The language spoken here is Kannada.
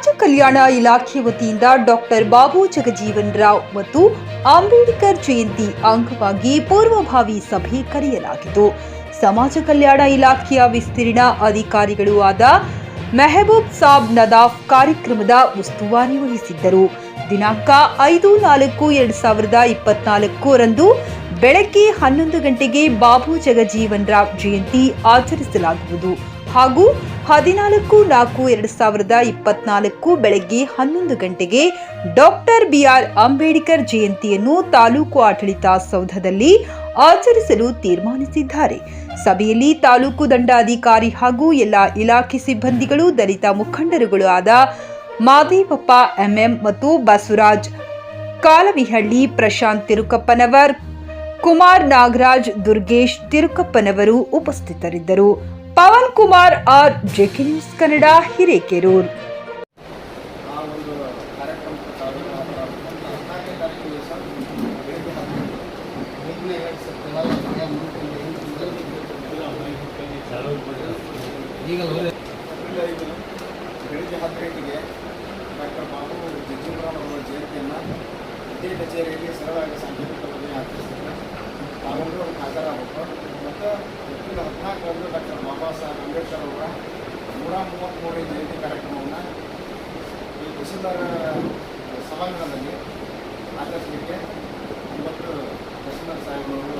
ಸಮಾಜ ಕಲ್ಯಾಣ ಇಲಾಖೆ ವತಿಯಿಂದ ಡಾಕ್ಟರ್ ಬಾಬು ಜಗಜೀವನ್ ರಾವ್ ಮತ್ತು ಅಂಬೇಡ್ಕರ್ ಜಯಂತಿ ಅಂಗವಾಗಿ ಪೂರ್ವಭಾವಿ ಸಭೆ ಕರೆಯಲಾಗಿತ್ತು ಸಮಾಜ ಕಲ್ಯಾಣ ಇಲಾಖೆಯ ವಿಸ್ತೀರ್ಣ ಅಧಿಕಾರಿಗಳು ಆದ ಮೆಹಬೂಬ್ ಸಾಬ್ ನದಾಫ್ ಕಾರ್ಯಕ್ರಮದ ಉಸ್ತುವಾರಿ ವಹಿಸಿದ್ದರು. ದಿನಾಂಕ ಐದು ನಾಲ್ಕು ಎರಡು ಸಾವಿರದ ಇಪ್ಪತ್ನಾಲ್ಕರಂದು ಬೆಳಗ್ಗೆ ಹನ್ನೊಂದು ಗಂಟೆಗೆ ಬಾಬು ಜಗಜೀವನ್ ರಾವ್ ಜಯಂತಿ ಆಚರಿಸಲಾಗುವುದು. ಹಾಗೂ ಹದಿನಾಲ್ಕು ನಾಲ್ಕು ಎರಡು ಸಾವಿರದ ಇಪ್ಪತ್ನಾಲ್ಕು ಬೆಳಗ್ಗೆ ಹನ್ನೊಂದು ಗಂಟೆಗೆ ಡಾಕ್ಟರ್ ಬಿಆರ್ ಅಂಬೇಡ್ಕರ್ ಜಯಂತಿಯನ್ನು ತಾಲೂಕು ಆಡಳಿತ ಸೌಧದಲ್ಲಿ ಆಚರಿಸಲು ತೀರ್ಮಾನಿಸಿದ್ದಾರೆ. ಸಭೆಯಲ್ಲಿ ತಾಲೂಕು ದಂಡಾಧಿಕಾರಿ ಹಾಗೂ ಎಲ್ಲ ಇಲಾಖೆ ಸಿಬ್ಬಂದಿಗಳು, ದಲಿತ ಮುಖಂಡರುಗಳು ಆದ ಮಾದೇವಪ್ಪ, ಎಂಎಂ ಮತ್ತು ಬಸವರಾಜ್, ಕಾಲವಿಹಳ್ಳಿ ಪ್ರಶಾಂತ್ ತಿರುಕಪ್ಪನವರ್, ಕುಮಾರ್ ನಾಗರಾಜ್, ದುರ್ಗೇಶ್ ತಿರುಕಪ್ಪನವರು ಉಪಸ್ಥಿತರಿದ್ದರು. Pavan Kumar R JK news Kannada Hirekerur ಆ ಒಂದು ಕಾರ್ಯಕ್ರಮಕ್ಕೆ ತಾವು ಹದಿನಾಲ್ಕನೇ ತಾರೀಕು ದಿವಸ ಬೆಳಿಗ್ಗೆ ಹತ್ತು ಮುಂದಿನ ಎರಡು ಸೆಪ್ಟೆಂಬರ್ ಮುಂದಿನ ಈಗ ಏಪ್ರಿಲ್ ಐದು ಬೆಳಿಗ್ಗೆ ಹತ್ತು ಗಂಟೆಗೆ ಡಾಕ್ಟರ್ ಬಾಬು ಜಗ್ಜೀವರಾಮ್ ಅವರ ಜಯಂತಿಯನ್ನು ಇದೇ ಕಚೇರಿಯಲ್ಲಿ ಸರಳವಾಗಿ ಸಾಂಕೇತಿಕ ಸಭೆ ಅದಕ್ಕೆ ಹಾಜರಾಗಬೇಕು ಮತ್ತು ಏಪ್ರಿಲ್ ಹದಿನಾಲ್ಕರಂದು ಡಾಕ್ಟರ್ ಬಾಬಾ ಸಾಹೇಬ್ ಅಂಬೇಡ್ಕರ್ ಅವರ ನೂರ ಮೂವತ್ತ್ಮೂರನೇ ಜಯಂತಿ ಕಾರ್ಯಕ್ರಮವನ್ನು ಈ ತಹಸೀಲ್ದಾರ್ ಸಭಾಂಗಣದಲ್ಲಿ ಆಚರಿಸಲಿಕ್ಕೆ ಇವತ್ತು ತಹಸೀಲ್ದಾರ್ ಸಾಹೇಬರು